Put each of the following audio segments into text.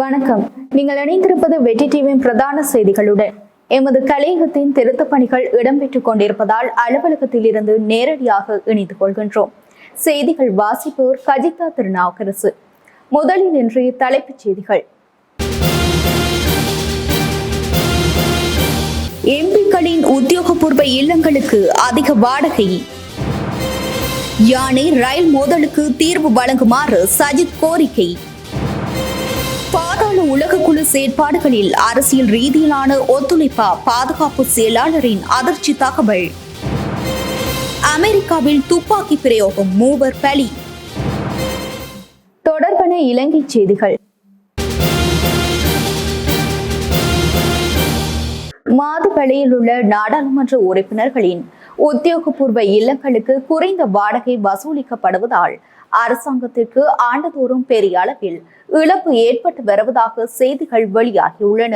வணக்கம். நீங்கள் இணைந்திருப்பது வெற்றி டிவியின் பிரதான செய்திகளுடன். எமது கலையகத்தின் திருத்தப் பணிகள் இடம்பெற்றுக் கொண்டிருப்பதால் அலுவலகத்தில் இருந்து நேரடியாக இணைந்து கொள்கின்றோம். செய்திகள் வாசிப்போர் கஜிதா திருநாவுக்கரசு. முதலில் இன்றைய தலைப்புச் செய்திகள். எம்பிக்களின் உத்தியோகபூர்வ இல்லங்களுக்கு அதிக வாடகை. யானை ரயில் மோதலுக்கு தீர்வு வழங்குமாறு சஜித் கோரிக்கை. பாதாள உலகக்குழு செயற்பாடுகளில் அரசியல் ரீதியிலான ஒத்துழைப்பா பாதுகாப்பு செயலாளரின் அதிர்ச்சி தகவல். அமெரிக்காவில் துப்பாக்கி பிரயோகம் மூவர் பலி. தொடர்பான இலங்கை செய்திகள். மாதுவளையில் உள்ள நாடாளுமன்ற உறுப்பினர்களின் உத்தியோகபூர்வ இல்லங்களுக்கு குறைந்த வாடகை வசூலிக்கப்படுவதால் அரசாங்கத்திற்கு ஆண்டுதோறும் பெரிய அளவில் இழப்பு ஏற்பட்டு வருவதாக செய்திகள் வெளியாகியுள்ளன.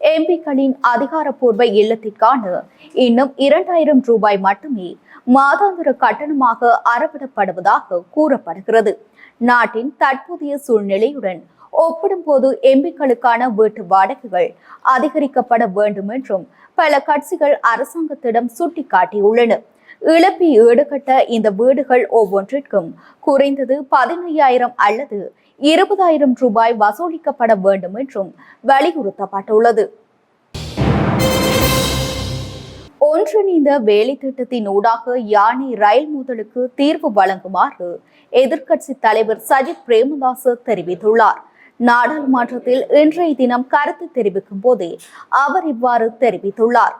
எம்பிக்களின் அதிகாரப்பூர்வ இல்லத்திற்கான இன்னும் இரண்டாயிரம் ரூபாய் மட்டுமே மாதாந்திர கட்டணமாக அறவிடப்படுவதாக கூறப்படுகிறது. நாட்டின் தற்போதைய சூழ்நிலையுடன் ஒப்பிடும்போது எம்பிக்களுக்கான வீட்டு வாடகைகள் அதிகரிக்கப்பட வேண்டும் என்றும் பல கட்சிகள் அரசாங்கத்திடம் சுட்டிக்காட்டியுள்ளன. இழப்பி ஈடுகட்ட இந்த வீடுகள் ஒவ்வொன்றிற்கும் குறைந்தது பதினையாயிரம் அல்லது இருபதாயிரம் ரூபாய் வசூலிக்கப்பட வேண்டும் என்றும் வலியுறுத்தப்பட்டுள்ளது. ஒன்றிணைந்த வேலை திட்டத்தின் ஊடாக யானை ரயில் மோதலுக்கு தீர்வு வழங்குமாறு எதிர்க்கட்சி தலைவர் சஜித் பிரேமதாஸ் தெரிவித்துள்ளார். நாடாளுமன்றத்தில் இன்றைய தினம் கருத்து தெரிவிக்கும் போதே அவர் இவ்வாறு தெரிவித்துள்ளார்.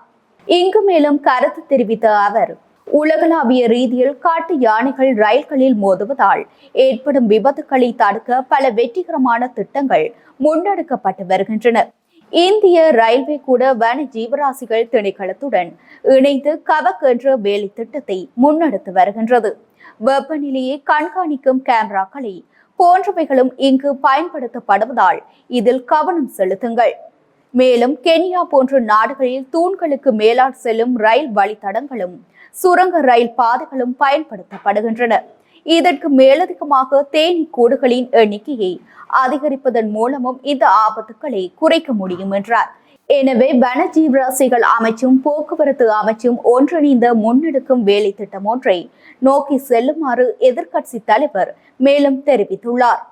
இங்கு மேலும் கருத்து தெரிவித்த அவர் உலகளாவிய ரீதியில் காட்டு யானைகள் ரயில்களில் மோதுவதால் ஏற்படும் விபத்துக்களை தடுக்க பல வெற்றிகரமான திட்டங்கள் முன்னெடுக்கப்பட்டு வருகின்றன. இந்திய ரயில்வே கூட வன ஜீவராசிகள் திணைக்களத்துடன் இணைந்து கவக் என்ற வேலை திட்டத்தை முன்னெடுத்து வருகின்றது. வெப்பநிலையை கண்காணிக்கும் கேமராக்களை போன்றவைகளும் இங்கு பயன்படுத்தப்படுவதால் இதில் கவனம் செலுத்துங்கள். மேலும் கென்யா போன்ற நாடுகளில் தூண்களுக்கு மேலால் செல்லும் ரயில் வழித்தடங்களும் சுரங்க ரயில் பாதைகளும் பயன்படுத்தப்படுகின்றன. இதற்கு மேலதிகமாக தேனி கூடுகளின் எண்ணிக்கையை அதிகரிப்பதன் மூலமும் இந்த ஆபத்துக்களை குறைக்க முடியும் என்றார். எனவே வனஜீவராசிகள் அமைச்சும் போக்குவரத்து அமைச்சும் ஒன்றிணைந்த முன்னெடுக்கும் வேலை திட்டம் ஒன்றை நோக்கி செல்லுமாறு எதிர்க்கட்சி தலைவர் மேலும் தெரிவித்துள்ளார்.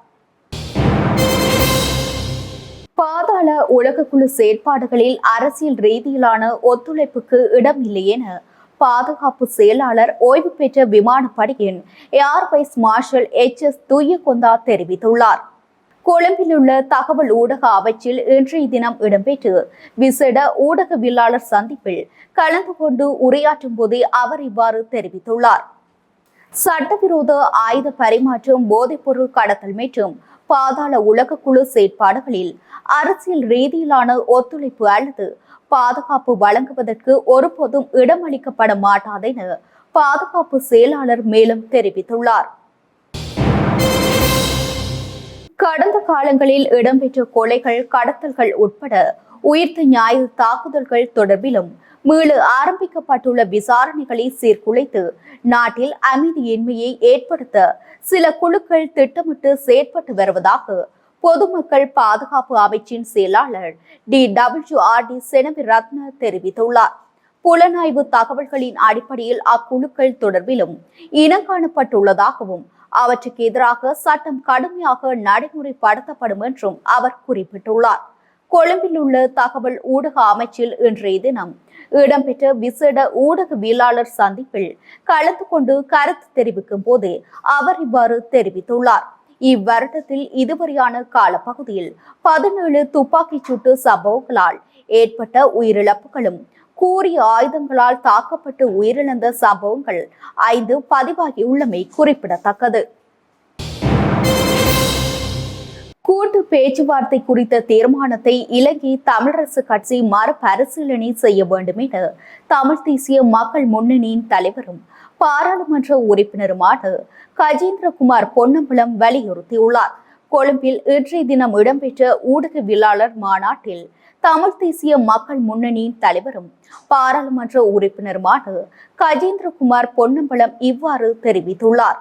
பாதாள உலகக்குழு செயற்பாடுகளில் அரசியல் ரீதியிலான ஒத்துழைப்புக்கு இடம் இல்லை என பாதுகாப்பு செயலாளர் ஓய்வு பெற்ற விமானப்படையின் air vice marshal H S Thuyacontha தெரிவித்துள்ளார். கொழும்பிலுள்ள தகவல் ஊடக அமைச்சில் இன்றைய தினம் இடம்பெற்று விசேட ஊடகவியலாளர் சந்திப்பில் கலந்து கொண்டு உரையாற்றும் போதே அவர் இவ்வாறு தெரிவித்துள்ளார். சட்டவிரோத ஆயுத பரிமாற்றம் போதைப்பொருள் கடத்தல் மற்றும் பாதாள உலகக்குழு செயற்பாடுகளில் அரசியல் ரீதியிலான ஒத்துழைப்பு அல்லது பாதுகாப்பு வழங்குவதற்கு ஒருபோதும் இடமளிக்கப்பட மாட்டாதென பாதுகாப்பு செயலாளர் மேலும் தெரிவித்துள்ளார். கடந்த காலங்களில் இடம்பெற்ற கொலைகள் கடத்தல்கள் உட்பட உயிர்த்த ஞாயிறு தாக்குதல்கள் தொடர்பிலும் மீள ஆரம்பிக்கப்பட்டுள்ள விசாரணைகளை சீர்குலைத்து நாட்டில் அமைதியின்மையை ஏற்படுத்த சில குழுக்கள் திட்டமிட்டு செயற்பட்டு வருவதாக பொதுமக்கள் பாதுகாப்பு அமைச்சின் செயலாளர் D W R D Senaviratne தெரிவித்துள்ளார். புலனாய்வு தகவல்களின் அடிப்படையில் அக்குழுக்கள் தொடர்பிலும் இனங்காணப்பட்டுள்ளதாகவும் அவற்றுக்கு எதிராக சட்டம் கடுமையாக நடைமுறைப்படுத்தப்படும் என்றும் அவர் குறிப்பிட்டுள்ளார். கொழும்பில் உள்ள தகவல் ஊடக அமைச்சில் இன்றைய தினம் இடம்பெற்ற விசேட ஊடகவியலாளர் சந்திப்பில் கலந்து கொண்டு கருத்து தெரிவிக்கும் போது அவர் இவ்வாறு தெரிவித்துள்ளார். இவ்வருடத்தில் இதுவரையான காலப்பகுதியில் பதினேழு துப்பாக்கிச் சூட்டு சம்பவங்களால் ஏற்பட்ட உயிரிழப்புகளும் கூறிய ஆயுதங்களால் தாக்கப்பட்டு உயிரிழந்த சம்பவங்கள் ஐந்து பதிவாகியுள்ளமை குறிப்பிடத்தக்கது. கூட்டு பேச்சுவார்த்தை குறித்த தீர்மானத்தை இலங்கை தமிழரசு கட்சி மறுபரிசீலனை செய்ய வேண்டும் என தமிழ் தேசிய மக்கள் முன்னணியின் தலைவரும் பாராளுமன்ற உறுப்பினருமான கஜேந்திரகுமார் பொன்னம்பலம் வலியுறுத்தியுள்ளார். கொழும்பில் இன்றைய தினம் இடம்பெற்ற ஊடகவியலாளர் மாநாட்டில் தமிழ் தேசிய மக்கள் முன்னணியின் தலைவரும் பாராளுமன்ற உறுப்பினருமான கஜேந்திரகுமார் பொன்னம்பலம் இவ்வாறு தெரிவித்துள்ளார்.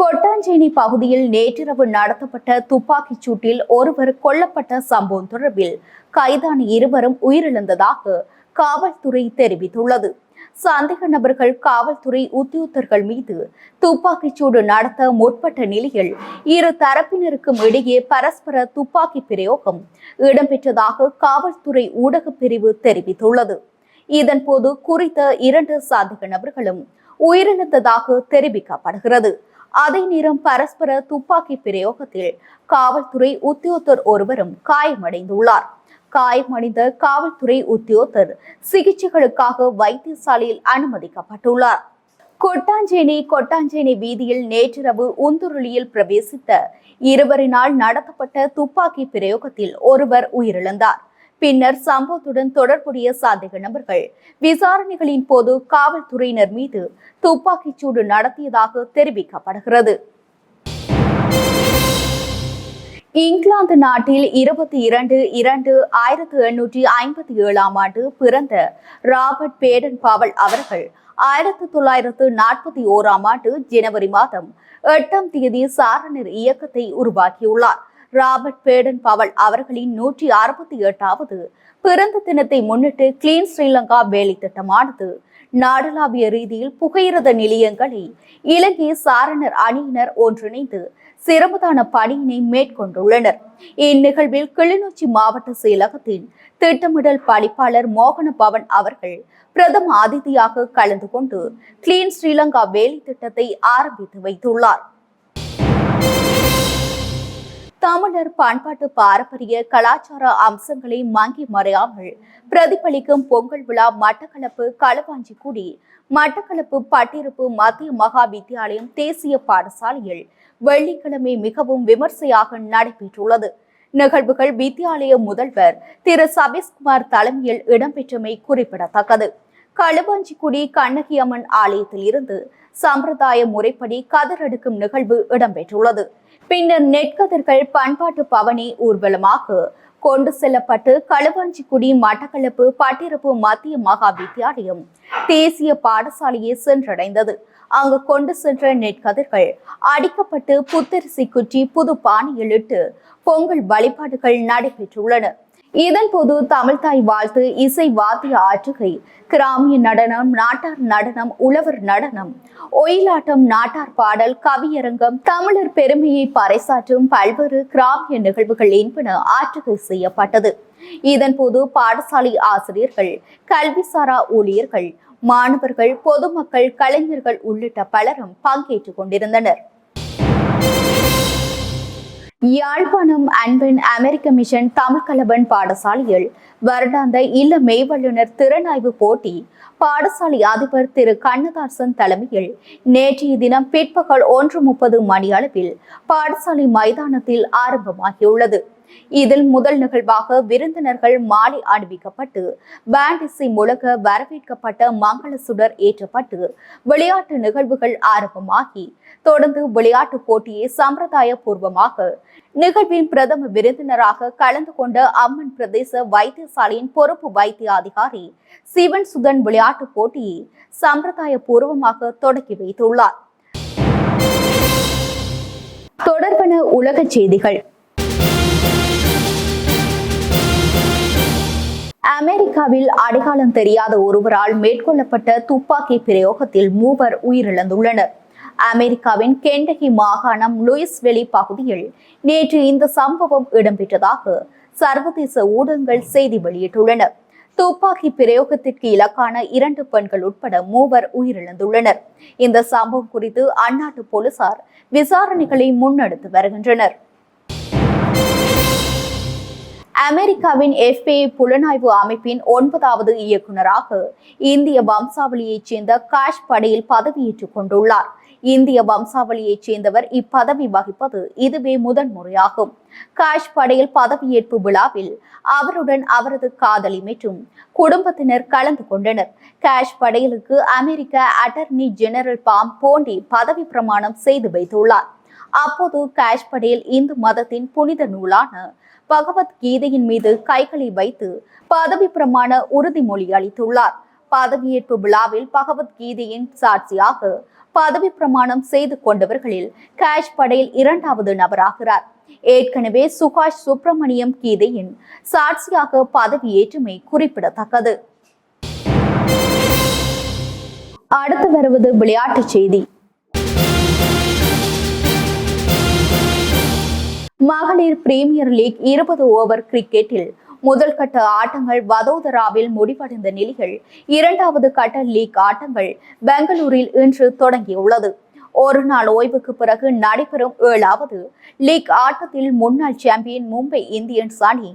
கொட்டாஞ்சேனி பகுதியில் நேற்றிரவு நடத்தப்பட்ட துப்பாக்கிச் சூட்டில் ஒருவர் கொல்லப்பட்ட சம்பவம் தொடர்பில் கைதான இருவரும் உயிரிழந்ததாக காவல்துறை தெரிவித்துள்ளது. சந்தேக நபர்கள் காவல்துறை உத்தியோகர்கள் மீது துப்பாக்கிச் சூடு நடத்த முற்பட்ட நிலையில் இரு தரப்பினருக்கும் இடையே பரஸ்பர துப்பாக்கி பிரயோகம் இடம்பெற்றதாக காவல்துறை ஊடகப் பிரிவு தெரிவித்துள்ளது. இதன்போது குறித்த இரண்டு சந்தேக நபர்களும் உயிரிழந்ததாக தெரிவிக்கப்படுகிறது. அதே நேரம் பரஸ்பர துப்பாக்கி பிரயோகத்தில் காவல்துறை உத்தியோகத்தர் ஒருவரும் காயமடைந்துள்ளார். காயமடைந்த காவல்துறை உத்தியோகத்தர் சிகிச்சைகளுக்காக வைத்தியசாலையில் அனுமதிக்கப்பட்டுள்ளார். கொட்டாஞ்சேனி கொட்டாஞ்சேனி வீதியில் நேற்றிரவு உந்துருளியில் பிரவேசித்த இருவரினால் நடத்தப்பட்ட துப்பாக்கி பிரயோகத்தில் ஒருவர் உயிரிழந்தார். பின்னர் சம்பவத்துடன் தொடர்புடைய சந்தேக நபர்கள் விசாரணைகளின் போது காவல்துறையினர் மீது துப்பாக்கிச் சூடு நடத்தியதாக தெரிவிக்கப்படுகிறது. இங்கிலாந்து நாட்டில் இருபத்தி இரண்டு இரண்டு ஆயிரத்தி எண்ணூற்றி ஐம்பத்தி ஏழாம் ஆண்டு பிறந்த ராபர்ட் பேடன் பாவல் அவர்கள் ஆயிரத்து தொள்ளாயிரத்து நாற்பத்தி ஓராம் ஆண்டு ஜனவரி மாதம் எட்டாம் தேதி சாரணர் இயக்கத்தை உருவாக்கியுள்ளார். ராபர்ட் பேடன் பவல் அவர்களின் நூற்றி அறுபத்தி எட்டாவது பிறந்த தினத்தை முன்னிட்டு கிளீன் ஸ்ரீலங்கா வேலை திட்டமானது. நாடளாவிய ரீதியில் புகையிரத நிலையங்களை இலங்கை சாரணர் அணியினர் ஒன்றிணைந்து சிரமதான பணியினை மேற்கொண்டுள்ளனர். இந்நிகழ்வில் கிளிநொச்சி மாவட்ட செயலகத்தின் திட்டமிடல் பணிப்பாளர் மோகன பவன் அவர்கள் பிரதம அதிதியாக கலந்து கொண்டு கிளீன் ஸ்ரீலங்கா வேலை திட்டத்தை ஆரம்பித்து வைத்துள்ளார். தமிழர் பண்பாட்டு பாரம்பரிய கலாச்சார அம்சங்களை மங்கி மறையாமல் பிரதிபலிக்கும் பொங்கல் விழா மட்டக்களப்பு களவாஞ்சிக்குடி மட்டக்களப்பு பட்டிருப்பு மத்திய மகா வித்தியாலயம் தேசிய பாடசாலையில் வெள்ளிக்கிழமை மிகவும் விமர்சையாக நடைபெற்றுள்ளது. நிகழ்வுகள் வித்தியாலய முதல்வர் திரு. சபீஷ்குமார் தலைமையில் இடம்பெற்றமை குறிப்பிடத்தக்கது. களுவாஞ்சிக்குடி கண்ணகி அம்மன் ஆலயத்தில் இருந்து சம்பிரதாய முறைப்படி கதர் எடுக்கும் நிகழ்வு இடம்பெற்றுள்ளது. பின்னர் நெற்கதிர்கள் பண்பாட்டு பவனி ஊர்வலமாக கொண்டு செல்லப்பட்டு களுவாஞ்சிக்குடி மட்டக்களப்பு பட்டிருப்பு மத்திய மகா வித்தியாலயம் தேசிய பாடசாலையை சென்றடைந்தது. அங்கு கொண்டு சென்ற நெற்கதிர்கள் அடிக்கப்பட்டு புத்தரிசி குற்றி புது பாணியில் இட்டு பொங்கல் வழிபாடுகள் நடைபெற்றுள்ளன. இதன்போது தமிழ்தாய் வாழ்த்து இசை வாத்திய ஆற்றுகை கிராமிய நடனம் நாட்டார் நடனம் உழவர் நடனம் ஒயிலாட்டம் நாட்டார் பாடல் கவியரங்கம் தமிழர் பெருமையை பறைசாற்றும் பல்வேறு கிராமிய நிகழ்வுகள் என்பன ஆற்றுகை செய்யப்பட்டது. இதன்போது பாடசாலை ஆசிரியர்கள் கல்விசாரா ஊழியர்கள் மாணவர்கள் பொதுமக்கள் கலைஞர்கள் உள்ளிட்ட பலரும் பங்கேற்றுக் கொண்டிருந்தனர். யாழ்ப்பாணம் அன்பின் அமெரிக்க மிஷன் தமிழ்கலவன் பாடசாலையில் வருடாந்த இல்ல மெய்வல்லுநர் திறனாய்வு போட்டி பாடசாலை அதிபர் திரு கண்ணதாசன் தலைமையில் நேற்றைய தினம் பிற்பகல் ஒன்று முப்பது மணி அளவில் பாடசாலை மைதானத்தில் ஆரம்பமாகியுள்ளது. இதில் முதல் நிகழ்வாக விருந்தினர்கள் மாலை அணிவிக்கப்பட்டு பேண்ட் இசை முழங்க வரவேற்கப்பட்ட மங்கள சுடர் ஏற்றப்பட்டு விளையாட்டு நிகழ்வுகள் ஆரம்பமாகி தொடர்ந்து விளையாட்டு போட்டியை சம்பிரதாய பூர்வமாக நிகழ்வின் பிரதம விருந்தினராக கலந்து கொண்ட அம்மன் பிரதேச வைத்தியசாலையின் பொறுப்பு வைத்திய அதிகாரி சிவன் சுதன் விளையாட்டு போட்டியை சம்பிரதாய பூர்வமாக தொடக்கி வைத்துள்ளார். தொடர்பன உலக செய்திகள். அமெரிக்காவில் அடையாளம் தெரியாத ஒருவரால் மேற்கொள்ளப்பட்ட துப்பாக்கி பிரயோகத்தில் மூவர் உயிரிழந்துள்ளனர். அமெரிக்காவின் கெண்டகி மாகாணம் லூயிஸ்வெலி பகுதியில் நேற்று இந்த சம்பவம் இடம்பெற்றதாக சர்வதேச ஊடகங்கள் செய்தி வெளியிட்டுள்ளன. துப்பாக்கி பிரயோகத்திற்கு இலக்கான இரண்டு பெண்கள் உட்பட மூவர் உயிரிழந்துள்ளனர். இந்த சம்பவம் குறித்து அந்நாட்டு போலீசார் விசாரணைகளை முன்னெடுத்து வருகின்றனர். அமெரிக்காவின் எஃபிஐ புலனாய்வு அமைப்பின் ஒன்பதாவது இயக்குநராக இந்திய வம்சாவளியைச் சேர்ந்த காஷ் படையில் பதவியேற்றுக் கொண்டுள்ளார். இந்திய வம்சாவளியைச் சேர்ந்தவர் இப்பதவி வகிப்பது இதுவே முதன்முறையாகும். காஷ் படையில் பதவியேற்பு விழாவில் அவருடன் அவரது காதலி மற்றும் குடும்பத்தினர் கலந்து கொண்டனர். காஷ் படையலுக்கு அமெரிக்க அட்டர்னி ஜெனரல் பாம் போண்டி பதவி பிரமாணம் செய்து வைத்துள்ளார். அப்போது காஷ் படேல் இந்து மதத்தின் புனித நூலான பகவத்கீதையின் மீது கைகளை வைத்து பதவி பிரமாண உறுதிமொழி அளித்துள்ளார். பதவியேற்பு விழாவில் பகவத்கீதையின் சாட்சியாக பதவி பிரமாணம் செய்து கொண்டவர்களில் கேஷ் படேல் இரண்டாவது நபராகிறார். ஏற்கனவே சுகாஷ் சுப்பிரமணியம் கீதையின் சாட்சியாக பதவியேற்றுமை குறிப்பிடத்தக்கது. அடுத்து வருவது விளையாட்டுச் செய்தி. மகளிர் பிரீமியர் லீக் இருபது ஓவர் கிரிக்கெட்டில். முதல் கட்ட ஆட்டங்கள் வதோதராவில் முடிவடைந்த நிலையில் இரண்டாவது கட்ட லீக் ஆட்டங்கள் பெங்களூரில் இன்று தொடங்கியுள்ளது. ஒரு நாள் ஓய்வுக்கு பிறகு நடைபெறும் ஏழாவது லீக் ஆட்டத்தில் முன்னாள் சாம்பியன் மும்பை இந்தியன்ஸ் அணி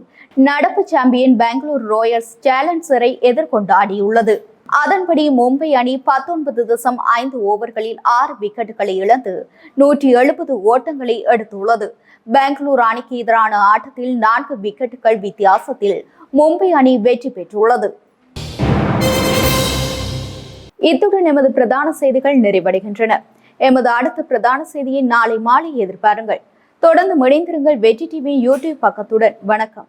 நடப்பு சாம்பியன் பெங்களூர் ராயல்ஸ் சேலஞ்சரை எதிர்கொண்டாடியுள்ளது. அதன்படி மும்பை அணி பத்தொன்பது தசம் ஐந்து ஓவர்களில் ஆறு விக்கெட்டுகளை இழந்து நூற்றி எழுபது ஓட்டங்களை எடுத்துள்ளது. பெங்களூரு அணிக்கு எதிரான ஆட்டத்தில் நான்கு விக்கெட்டுகள் வித்தியாசத்தில் மும்பை அணி வெற்றி பெற்றுள்ளது. இத்துடன் எமது பிரதான செய்திகள் நிறைவடைகின்றன. எமது அடுத்த பிரதான செய்தியை நாளை மாலை எதிர்பாருங்கள். தொடர்ந்து இணைந்திருங்கள் வெற்றி டிவி யூடியூப் பக்கத்துடன். வணக்கம்.